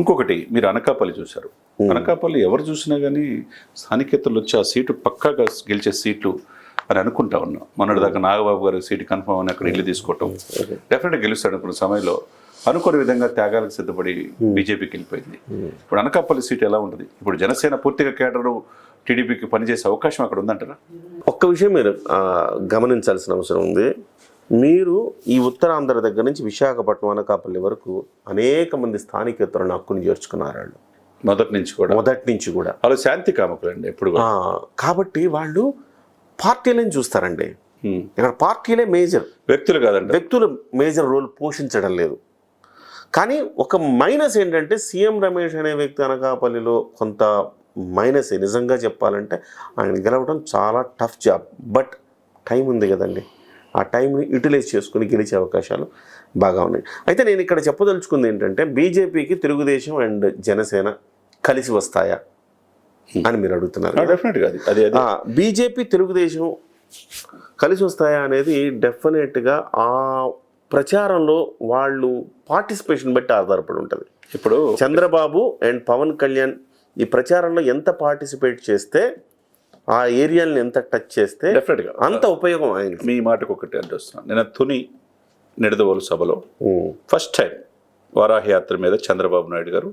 ఇంకొకటి మీరు అనకాపల్లి చూశారు. అనకాపల్లి ఎవరు చూసినా కానీ స్థానికేతలు వచ్చి ఆ సీటు పక్కాగా గెలిచే సీటు అని అనుకుంటా ఉన్నాం. మొన్నటిదాకా నాగబాబు గారి సీటు కన్ఫర్మ్ అని అక్కడ ఇల్లు తీసుకోవటం. డెఫినెట్గా గెలుస్తాడు అనుకున్న సమయంలో. అనుకునే విధంగా త్యాగాలకు సిద్ధపడి బీజేపీకి వెళ్ళిపోయింది. ఇప్పుడు అనకాపల్లి సీటు ఎలా ఉంటుంది? ఇప్పుడు జనసేన పూర్తిగా కేడరు టీడీపీకి పనిచేసే అవకాశం అక్కడ ఉందంటారా? ఒక్క విషయం మీరు గమనించాల్సిన అవసరం ఉంది. మీరు ఈ ఉత్తరాంధ్ర దగ్గర నుంచి విశాఖపట్నం అనకాపల్లి వరకు అనేక మంది స్థానికేతరులను హక్కుని చేర్చుకున్నారు వాళ్ళు. మొదటి నుంచి కూడా? మొదటి నుంచి కూడా. వాళ్ళు శాంతి కామకులండి ఎప్పుడు కాబట్టి వాళ్ళు పార్టీలను చూస్తారండి. ఇక్కడ పార్టీలే మేజర్. వ్యక్తులు కాదండి. వ్యక్తులు మేజర్ రోల్ పోషించడం లేదు. కానీ ఒక మైనస్ ఏంటంటే సీఎం రమేష్ అనే వ్యక్తి అనకాపల్లిలో కొంత మైనస్ నిజంగా చెప్పాలంటే ఆయన గెలవడం చాలా టఫ్ జాబ్. బట్ టైం ఉంది కదండి. ఆ టైంని యూటిలైజ్ చేసుకుని గెలిచే అవకాశాలు బాగా ఉన్నాయి. అయితే నేను ఇక్కడ చెప్పదలుచుకుంది ఏంటంటే బీజేపీకి తెలుగుదేశం అండ్ జనసేన కలిసి వస్తాయా అని మీరు అడుగుతున్నారు డెఫినెట్గా అది బీజేపీ తెలుగుదేశం కలిసి వస్తాయా అనేది డెఫినెట్గా ఆ ప్రచారంలో వాళ్ళు పార్టిసిపేషన్ బట్టి ఆధారపడి ఉంటుంది. ఇప్పుడు చంద్రబాబు అండ్ పవన్ కళ్యాణ్ ఈ ప్రచారంలో ఎంత పార్టిసిపేట్ చేస్తే ఆ ఏరియాని ఎంత టచ్ చేస్తే డెఫినెట్గా అంత ఉపయోగం ఆయనకి. మీ మాటకు ఒకటి అడ్డొస్తున్నాను నేను తుని నిడదవోలు సభలో ఫస్ట్ టైం వారాహి యాత్ర మీద చంద్రబాబు నాయుడు గారు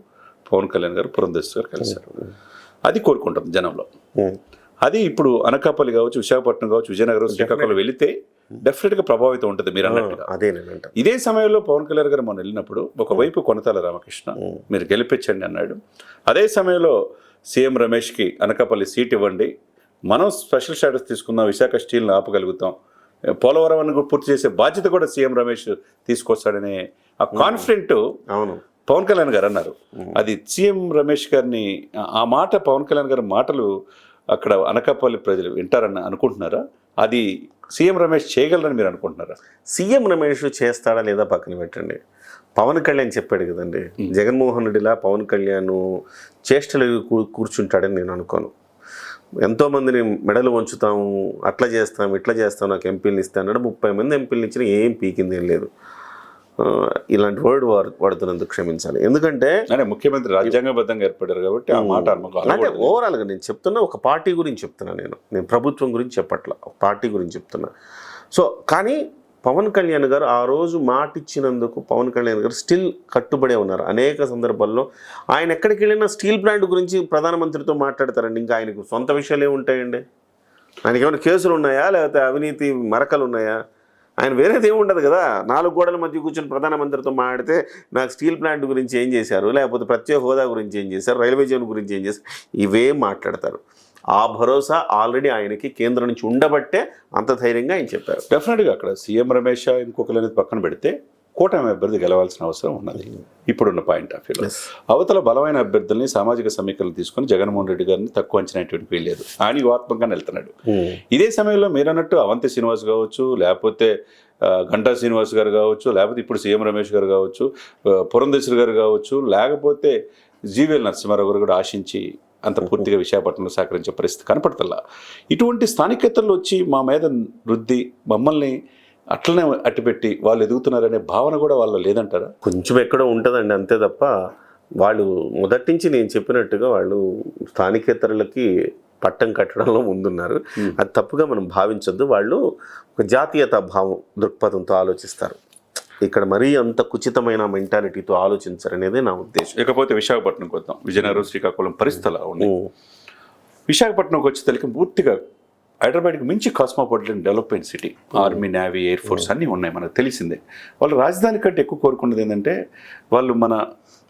పవన్ కళ్యాణ్ గారు పురంధేశ్వర్ గారు కలిశారు. అది కోరుకుంటాం జనంలో. అది ఇప్పుడు అనకాపల్లి కావచ్చు విశాఖపట్నం కావచ్చు విజయనగరం శ్రీకాకుళం వెళితే డెఫినెట్గా ప్రభావితం ఉంటుంది మీరు అన్నట్టుగా. అదే ఇదే సమయంలో పవన్ కళ్యాణ్ గారు మొన్న వెళ్ళినప్పుడు ఒకవైపు కొనతాల రామకృష్ణ మీరు గెలిపించండి అన్నాడు. అదే సమయంలో సీఎం రమేష్కి అనకాపల్లి సీట్ ఇవ్వండి మనం స్పెషల్ స్టాటస్ తీసుకుందాం విశాఖ స్టీల్ని ఆపగలుగుతాం. పోలవరం అని పూర్తి చేసే బాధ్యత కూడా సీఎం రమేష్ తీసుకొస్తాడనే ఆ కాన్ఫిడెంట్ అవును. పవన్ కళ్యాణ్ గారు అన్నారు. అది సీఎం రమేష్ గారిని ఆ- మాట పవన్ కళ్యాణ్ గారి మాటలు అక్కడ అనకాపల్లి ప్రజలు వింటారని అనుకుంటున్నారా? అది సీఎం రమేష్ చేయగలరని మీరు అనుకుంటున్నారా? సీఎం రమేష్ చేస్తాడా లేదా పక్కన పెట్టండి. పవన్ కళ్యాణ్ చెప్పాడు కదండి జగన్మోహన్ రెడ్డిలా పవన్ కళ్యాణ్ చేష్టలు కూర్చుంటాడని నేను అనుకోను. ఎంతోమందిని మెడలు వంచుతాము అట్లా చేస్తాం ఇట్లా చేస్తాం నాకు ఎంపీలు ఇస్తాను ముప్పై మంది ఎంపీలు ఇచ్చిన ఏం పీకింది ఏం లేదు. ఇలాంటి వర్డ్ వాడు వాడుతున్నందుకు క్షమించాలి. ఎందుకంటే అంటే ముఖ్యమంత్రి రాజ్యాంగబద్ధంగా ఏర్పడారు కాబట్టి ఆ మాట అంటే ఓవరాల్గా నేను చెప్తున్నా ఒక పార్టీ గురించి చెప్తున్నా నేను. నేను ప్రభుత్వం గురించి చెప్పట్లా ఒక పార్టీ గురించి చెప్తున్నా. సో కానీ పవన్ కళ్యాణ్ గారు ఆ రోజు మాట ఇచ్చినందుకు పవన్ కళ్యాణ్ గారు స్టిల్ కట్టుబడే ఉన్నారు. అనేక సందర్భాల్లో ఆయన ఎక్కడికి వెళ్ళినా స్టీల్ ప్లాంట్ గురించి ప్రధానమంత్రితో మాట్లాడతారండి. ఇంకా ఆయనకు సొంత విషయాలు ఏముంటాయండి ఆయనకి ఏమైనా కేసులు ఉన్నాయా? లేకపోతే అవినీతి మరకలు ఉన్నాయా? ఆయన వేరేది ఏమి ఉండదు కదా? నాలుగు గోడల మధ్య కూర్చొని ప్రధానమంత్రితో మాట్లాడితే నాకు స్టీల్ ప్లాంట్ గురించి ఏం చేశారు? లేకపోతే ప్రత్యేక హోదా గురించి ఏం చేశారు? రైల్వే జోన్ గురించి ఏం చేశారు? ఇవే మాట్లాడతారు. ఆ భరోసా ఆల్రెడీ ఆయనకి కేంద్రం నుంచి ఉండబట్టే అంత ధైర్యంగా ఆయన చెప్పారు. డెఫినెట్గా అక్కడ సీఎం రమేష్ ఇంకొకరు అనేది పక్కన పెడితే కూటమి అభ్యర్థి గెలవాల్సిన అవసరం ఉన్నది. ఇప్పుడున్న పాయింట్ ఆఫ్ వ్యూలో అవతల బలమైన అభ్యర్థుల్ని సామాజిక సమీకరణలు తీసుకొని జగన్మోహన్ రెడ్డి గారిని తక్కువ అంచనాటువంటి వీల్లేదు. ఆయన వ్యూహాత్మకంగా వెళ్తున్నాడు ఇదే సమయంలో మీరు అన్నట్టు అవంతి శ్రీనివాస్ కావచ్చు లేకపోతే గంటా శ్రీనివాస్ గారు కావచ్చు లేకపోతే ఇప్పుడు సీఎం రమేష్ గారు కావచ్చు పురంధేశ్వరి గారు కావచ్చు లేకపోతే జీవీఎల్ నరసింహారావు గారు కూడా ఆశించి అంత పూర్తిగా విశాఖపట్నంలో సహకరించే పరిస్థితి కనపడతల్లా ఇటువంటి స్థానికేతలు వచ్చి మా మీద రుద్ది మమ్మల్ని అట్లనే అట్టిపెట్టి వాళ్ళు ఎదుగుతున్నారనే భావన కూడా వాళ్ళు లేదంటారా? కొంచెం ఎక్కడో ఉంటుందండి అంతే తప్ప వాళ్ళు మొదటి నుంచి నేను చెప్పినట్టుగా వాళ్ళు స్థానికేతరులకి పట్టం కట్టడంలో ముందున్నారు. అది తప్పుగా మనం భావించొద్దు. వాళ్ళు ఒక జాతీయత భావం దృక్పథంతో ఆలోచిస్తారు. ఇక్కడ మరీ అంత కుచితమైన మెంటాలిటీతో ఆలోచించరనేది నా ఉద్దేశం. ఇకపోతే విశాఖపట్నంకి వద్దాం. విజయనగరం శ్రీకాకుళం పరిస్థితులు ఉన్నాయి. విశాఖపట్నంకి వచ్చేసరికి పూర్తిగా హైదరాబాద్కి మించి cosmopolitan development city army navy air force అన్నీ ఉన్నాయి మనకు తెలిసిందే. వాళ్ళు రాజధాని కంటే ఎక్కువ కోరుకున్నది ఏంటంటే వాళ్ళు మన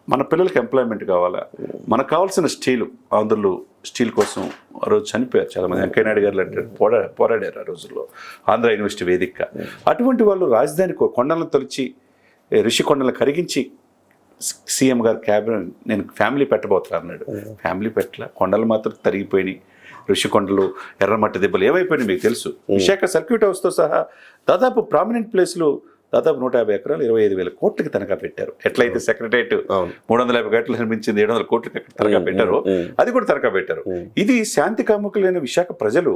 మన పిల్లలకి ఎంప్లాయ్మెంట్ కావాలా? మనకు కావాల్సిన స్టీల్ ఆంధ్రులు స్టీల్ కోసం ఆ రోజు చనిపోయారు చాలామంది. వెంకయ్య నాయుడు గారు లాంటి పోరా పోరాడారు ఆ రోజుల్లో ఆంధ్ర యూనివర్సిటీ వేదిక. అటువంటి వాళ్ళు రాజధాని కో- కొండలను తొలిచి ఋషి కొండలను కరిగించి సీఎం గారు క్యాబినెట్ నేను ఫ్యామిలీ పెట్టబోతున్నా అన్నాడు. ఫ్యామిలీ పెట్టల కొండలు మాత్రం తరిగిపోయినాయి. ఋషికొండలు ఎర్రమట్టి దెబ్బలు ఏమైపోయినాయి మీకు తెలుసు. విశాఖ సర్క్యూట్ హౌస్తో సహా దాదాపు ప్రామినెంట్ ప్లేస్లు దాదాపు నూట యాభై ఎకరాలు ఇరవై ఐదు వేల కోట్లకి తనఖా పెట్టారు. ఎట్లయితే సెక్రటరియట్ అవును. మూడు వందల యాభై గంటలు నిర్మించింది ఏడు వందల కోట్లకి ఎక్కడ తనఖా పెట్టారు. అది కూడా తనఖా పెట్టారు. ఇది శాంతి కాముకులైన విశాఖ ప్రజలు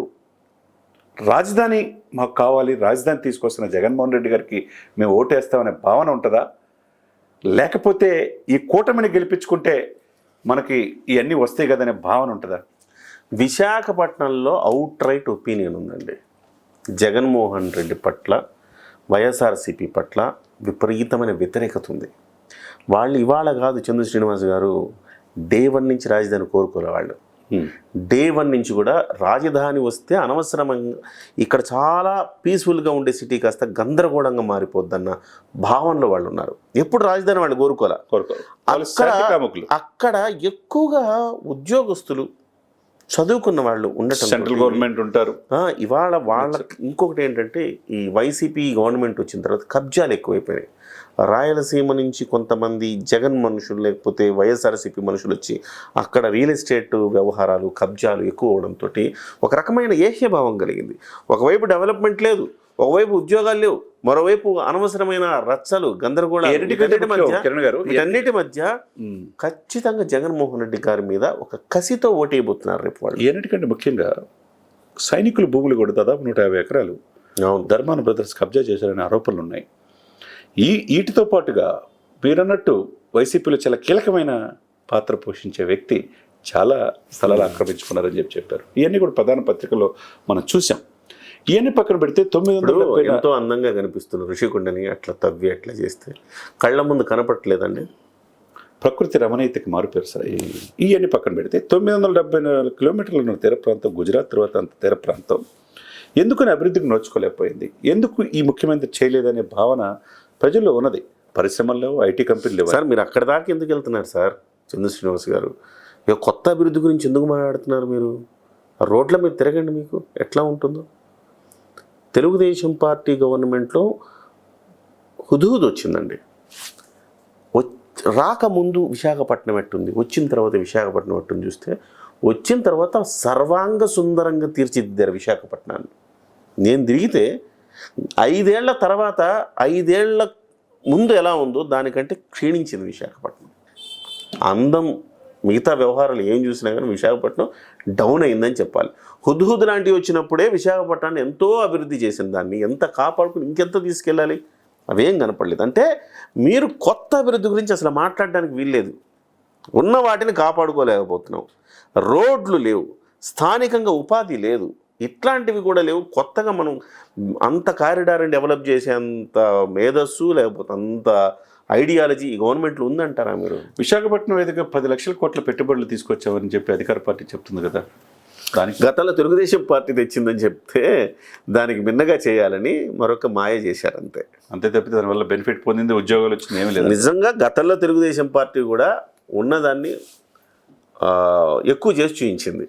రాజధాని మాకు కావాలి రాజధాని తీసుకొస్తున్న జగన్మోహన్ రెడ్డి గారికి మేము ఓటేస్తామనే భావన ఉంటుందా? లేకపోతే ఈ కూటమిని గెలిపించుకుంటే మనకి ఇవన్నీ వస్తాయి కదనే భావన ఉంటుందా? విశాఖపట్నంలో అవుట్ రైట్ ఒపీనియన్ ఉందండి. జగన్మోహన్ రెడ్డి పట్ల వైఎస్ఆర్సీపీ పట్ల విపరీతమైన వ్యతిరేకత ఉంది. వాళ్ళు ఇవాళ కాదు చంద్ర శ్రీనివాస్ గారు డే వన్ నుంచి రాజధాని కోరుకోలే వాళ్ళు. డే వన్ నుంచి కూడా రాజధాని వస్తే అనవసరమంగా ఇక్కడ చాలా పీస్ఫుల్గా ఉండే సిటీ కాస్త గందరగోళంగా మారిపోద్దన్న భావనలో వాళ్ళు ఉన్నారు. ఎప్పుడు రాజధాని వాళ్ళు కోరుకోలే? కోరుకోరు. వాళ్ళు అక్కడ అక్కడ ఎక్కువగా ఉద్యోగస్తులు చదువుకున్న వాళ్ళు ఉండటం సెంట్రల్ గవర్నమెంట్ ఉంటారు. ఇవాళ వాళ్ళకి ఇంకొకటి ఏంటంటే ఈ వైసీపీ గవర్నమెంట్ వచ్చిన తర్వాత కబ్జాలు ఎక్కువైపోయినాయి. రాయలసీమ నుంచి కొంతమంది జగన్ మనుషులు లేకపోతే వైఎస్ఆర్సీపీ మనుషులు వచ్చి అక్కడ రియల్ ఎస్టేట్ వ్యవహారాలు కబ్జాలు ఎక్కువ అవడంతో ఒక రకమైన ఏహ్యభావం కలిగింది. ఒకవైపు డెవలప్మెంట్ లేదు ఒకవైపు ఉద్యోగాలు లేవు. మరోవైపు అనవసరమైన రచ్చలు గందరగోళాలు వీటన్నిటి మధ్య. ఖచ్చితంగా జగన్మోహన్ రెడ్డి గారి మీద ఒక కసితో ఓటేయబోతున్నారు రేపు వాళ్ళు. ఎన్నిటికంటే ముఖ్యంగా సైనికుల భూములు కూడా దాదాపు నూట యాభై ఎకరాలు ధర్మాన బ్రదర్స్ కబ్జా చేశారనే ఆరోపణలు ఉన్నాయి. ఈ వీటితో పాటుగా మీరన్నట్టు వైసీపీలో చాలా కీలకమైన పాత్ర పోషించే వ్యక్తి చాలా స్థలాలు ఆక్రమించుకున్నారని చెప్పి చెప్పారు. ఇవన్నీ కూడా ప్రధాన పత్రికలో మనం చూసాం ఇవన్నీ పక్కన పెడితే తొమ్మిది వందల ఎంతో అందంగా కనిపిస్తుంది ఋషికొండని అట్లా తవ్వి అట్లా చేస్తే కళ్ళ ముందు కనపట్లేదండి ప్రకృతి రమణీయతకి మారుపేరు సార్. ఇవన్నీ పక్కన పెడితే తొమ్మిది వందల డెబ్బై నాలుగు కిలోమీటర్ల ఉన్న తీర ప్రాంతం గుజరాత్ తర్వాత అంత తీర ప్రాంతం ఎందుకని అభివృద్ధికి నోచుకోలేకపోయింది? ఎందుకు ఈ ముఖ్యమంత్రి చేయలేదనే భావన ప్రజల్లో ఉన్నది? పరిశ్రమల్లో ఐటీ కంపెనీలు లేవు. సార్ మీరు అక్కడ దాకా ఎందుకు వెళ్తున్నారు సార్? చంద్ర శ్రీనివాస్ గారు ఇక కొత్త అభివృద్ధి గురించి ఎందుకు మాట్లాడుతున్నారు మీరు? ఆ రోడ్ల మీద తిరగండి మీకు. ఎట్లా ఉంటుందో? తెలుగుదేశం పార్టీ గవర్నమెంట్లో హుదుహుదు వచ్చిందండి. రాకముందు విశాఖపట్నం ఎట్టుంది? వచ్చిన తర్వాత విశాఖపట్నం ఎట్టుంది చూస్తే వచ్చిన తర్వాత సర్వాంగ సుందరంగా తీర్చిదిద్దారు విశాఖపట్నాన్ని. నేను తిరిగితే ఐదేళ్ళ తర్వాత ఐదేళ్ళ ముందు ఎలా ఉందో దానికంటే క్షీణించింది విశాఖపట్నం. అందం మిగతా వ్యవహారాలు ఏం చూసినా కానీ విశాఖపట్నం డౌన్ అయిందని చెప్పాలి. హుద్హుద్ లాంటివి వచ్చినప్పుడే విశాఖపట్నాన్ని ఎంతో అభివృద్ధి చేసిన దాన్ని ఎంత కాపాడుకుని ఇంకెంత తీసుకెళ్ళాలి? అవేం కనపడలేదు. అంటే మీరు కొత్త అభివృద్ధి గురించి అసలు మాట్లాడడానికి వీల్లేదు. ఉన్న వాటిని కాపాడుకోలేకపోతున్నాం. రోడ్లు లేవు. స్థానికంగా ఉపాధి లేదు. ఇట్లాంటివి కూడా లేవు. కొత్తగా మనం అంత కారిడార్ని డెవలప్ చేసేంత మేధస్సు లేకపోతే అంత ఐడియాలజీ ఈ గవర్నమెంట్లో ఉందంటారా మీరు? విశాఖపట్నం వేదిక పది లక్షల కోట్ల పెట్టుబడులు తీసుకొచ్చామని చెప్పి అధికార పార్టీ చెప్తుంది కదా. దానికి గతంలో తెలుగుదేశం పార్టీ తెచ్చిందని చెప్తే దానికి మిన్నగా చేయాలని మరొక మాయ చేశారు అంతే అంతే తప్పితే దానివల్ల బెనిఫిట్ పొందింది ఉద్యోగాలు వచ్చింది ఏమీ లేదు. నిజంగా గతంలో తెలుగుదేశం పార్టీ కూడా ఉన్నదాన్ని ఎక్కువ చేసి చూపించింది